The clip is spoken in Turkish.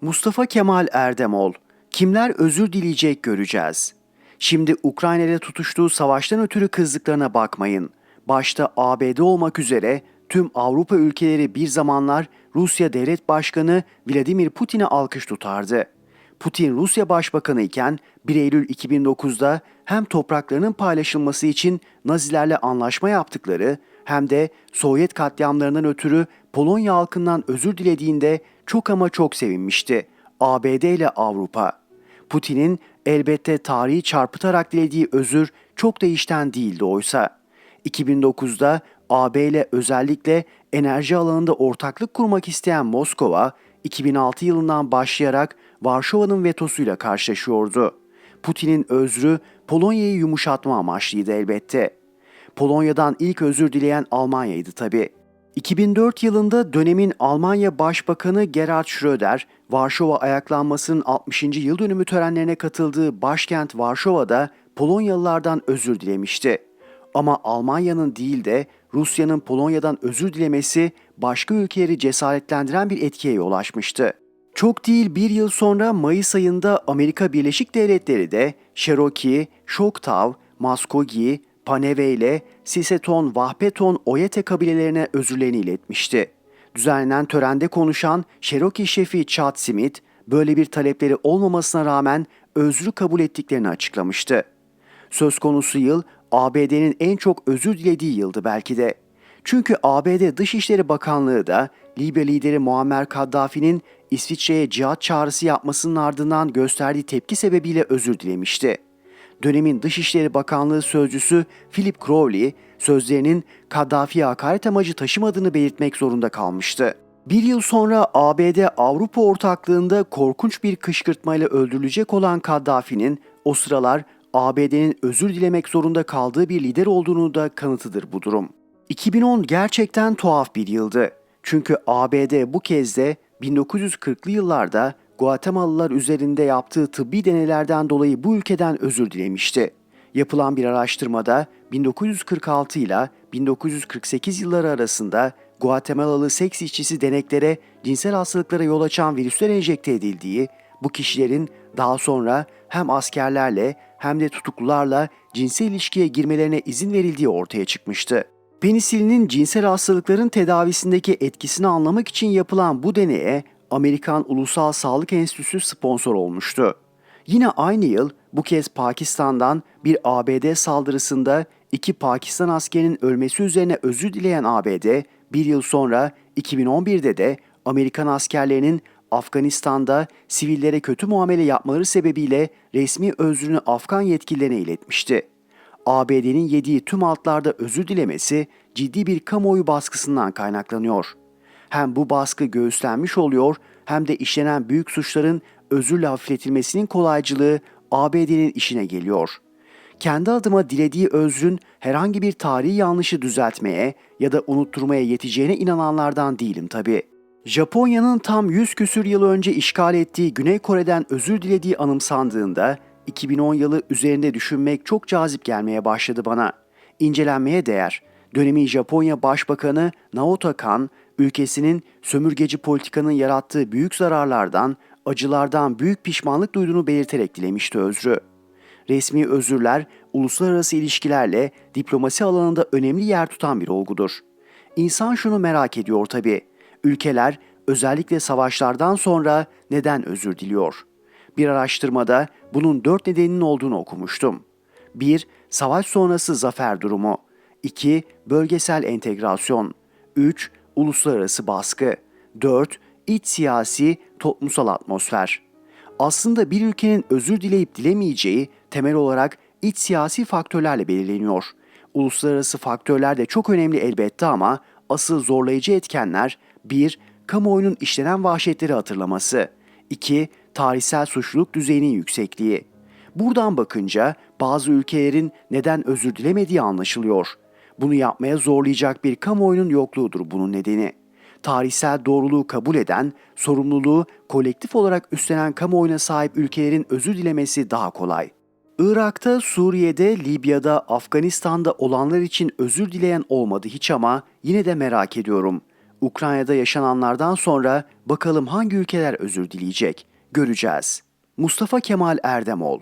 Mustafa Kemal Erdemol, kimler özür dileyecek göreceğiz. Şimdi Ukrayna ile tutuştuğu savaştan ötürü kızdıklarına bakmayın. Başta ABD olmak üzere tüm Avrupa ülkeleri bir zamanlar Rusya Devlet Başkanı Vladimir Putin'e alkış tutardı. Putin Rusya Başbakanı iken 1 Eylül 2009'da hem topraklarının paylaşılması için Nazilerle anlaşma yaptıkları hem de Sovyet katliamlarından ötürü Polonya halkından özür dilediğinde çok ama çok sevinmişti. ABD ile Avrupa. Putin'in elbette tarihi çarpıtarak dilediği özür çok da işten değildi oysa. 2009'da AB ile özellikle enerji alanında ortaklık kurmak isteyen Moskova, 2006 yılından başlayarak Varşova'nın vetosuyla karşılaşıyordu. Putin'in özrü Polonya'yı yumuşatma amaçlıydı elbette. Polonya'dan ilk özür dileyen Almanya'ydı tabi. 2004 yılında dönemin Almanya Başbakanı Gerhard Schröder, Varşova ayaklanmasının 60. yıl dönümü törenlerine katıldığı başkent Varşova'da Polonyalılardan özür dilemişti. Ama Almanya'nın değil de Rusya'nın Polonya'dan özür dilemesi başka ülkeleri cesaretlendiren bir etkiye yol açmıştı. Çok değil bir yıl sonra Mayıs ayında Amerika Birleşik Devletleri de Cherokee, Choctaw, Muskogee, Paneve ile Siseton, Vahpeton, Oyete kabilelerine özürlerini iletmişti. Düzenlenen törende konuşan Cherokee şefi Chad Smith, böyle bir talepleri olmamasına rağmen özrü kabul ettiklerini açıklamıştı. Söz konusu yıl ABD'nin en çok özür dilediği yıldı belki de. Çünkü ABD Dışişleri Bakanlığı da Libya lideri Muammer Kaddafi'nin İsviçre'ye cihat çağrısı yapmasının ardından gösterdiği tepki sebebiyle özür dilemişti. Dönemin Dışişleri Bakanlığı sözcüsü Philip Crowley, sözlerinin Kaddafi'ye hakaret amacı taşımadığını belirtmek zorunda kalmıştı. Bir yıl sonra ABD Avrupa ortaklığında korkunç bir kışkırtmayla öldürülecek olan Kaddafi'nin o sıralar ABD'nin özür dilemek zorunda kaldığı bir lider olduğunu da kanıtıdır bu durum. 2010 gerçekten tuhaf bir yıldı. Çünkü ABD bu kez de 1940'lı yıllarda Guatemalalılar üzerinde yaptığı tıbbi deneylerden dolayı bu ülkeden özür dilemişti. Yapılan bir araştırmada 1946 ile 1948 yılları arasında Guatemalalı seks işçisi deneklere cinsel hastalıklara yol açan virüsler enjekte edildiği, bu kişilerin daha sonra hem askerlerle hem de tutuklularla cinsel ilişkiye girmelerine izin verildiği ortaya çıkmıştı. Penisilinin cinsel hastalıkların tedavisindeki etkisini anlamak için yapılan bu deneye Amerikan Ulusal Sağlık Enstitüsü sponsor olmuştu. Yine aynı yıl bu kez Pakistan'dan bir ABD saldırısında iki Pakistan askerinin ölmesi üzerine özür dileyen ABD, bir yıl sonra 2011'de de Amerikan askerlerinin Afganistan'da sivillere kötü muamele yapmaları sebebiyle resmi özrünü Afgan yetkililerine iletmişti. ABD'nin yediği tüm altlarda özür dilemesi ciddi bir kamuoyu baskısından kaynaklanıyor. Hem bu baskı göğüslenmiş oluyor hem de işlenen büyük suçların özürle hafifletilmesinin kolaycılığı ABD'nin işine geliyor. Kendi adıma dilediği özrün herhangi bir tarihi yanlışı düzeltmeye ya da unutturmaya yeteceğine inananlardan değilim tabii. Japonya'nın tam 100 küsür yıl önce işgal ettiği Güney Kore'den özür dilediği anımsandığında 2010 yılı üzerinde düşünmek çok cazip gelmeye başladı bana. İncelenmeye değer. Dönemin Japonya Başbakanı Naoto Kan, ülkesinin sömürgeci politikanın yarattığı büyük zararlardan, acılardan büyük pişmanlık duyduğunu belirterek dilemişti özrü. Resmi özürler uluslararası ilişkilerle diplomasi alanında önemli yer tutan bir olgudur. İnsan şunu merak ediyor tabii. Ülkeler özellikle savaşlardan sonra neden özür diliyor? Bir araştırmada bunun dört nedeninin olduğunu okumuştum. 1. Savaş sonrası zafer durumu. 2. Bölgesel entegrasyon. 3. Uluslararası baskı. 4. İç siyasi, toplumsal atmosfer. Aslında bir ülkenin özür dileyip dilemeyeceği temel olarak iç siyasi faktörlerle belirleniyor. Uluslararası faktörler de çok önemli elbette ama asıl zorlayıcı etkenler 1. Kamuoyunun işlenen vahşetleri hatırlaması. 2. Tarihsel suçluluk düzeyinin yüksekliği. Buradan bakınca bazı ülkelerin neden özür dilemediği anlaşılıyor. Bunu yapmaya zorlayacak bir kamuoyunun yokluğudur bunun nedeni. Tarihsel doğruluğu kabul eden, sorumluluğu kolektif olarak üstlenen kamuoyuna sahip ülkelerin özür dilemesi daha kolay. Irak'ta, Suriye'de, Libya'da, Afganistan'da olanlar için özür dileyen olmadı hiç ama yine de merak ediyorum. Ukrayna'da yaşananlardan sonra bakalım hangi ülkeler özür dileyecek? Göreceğiz. Mustafa Kemal Erdemol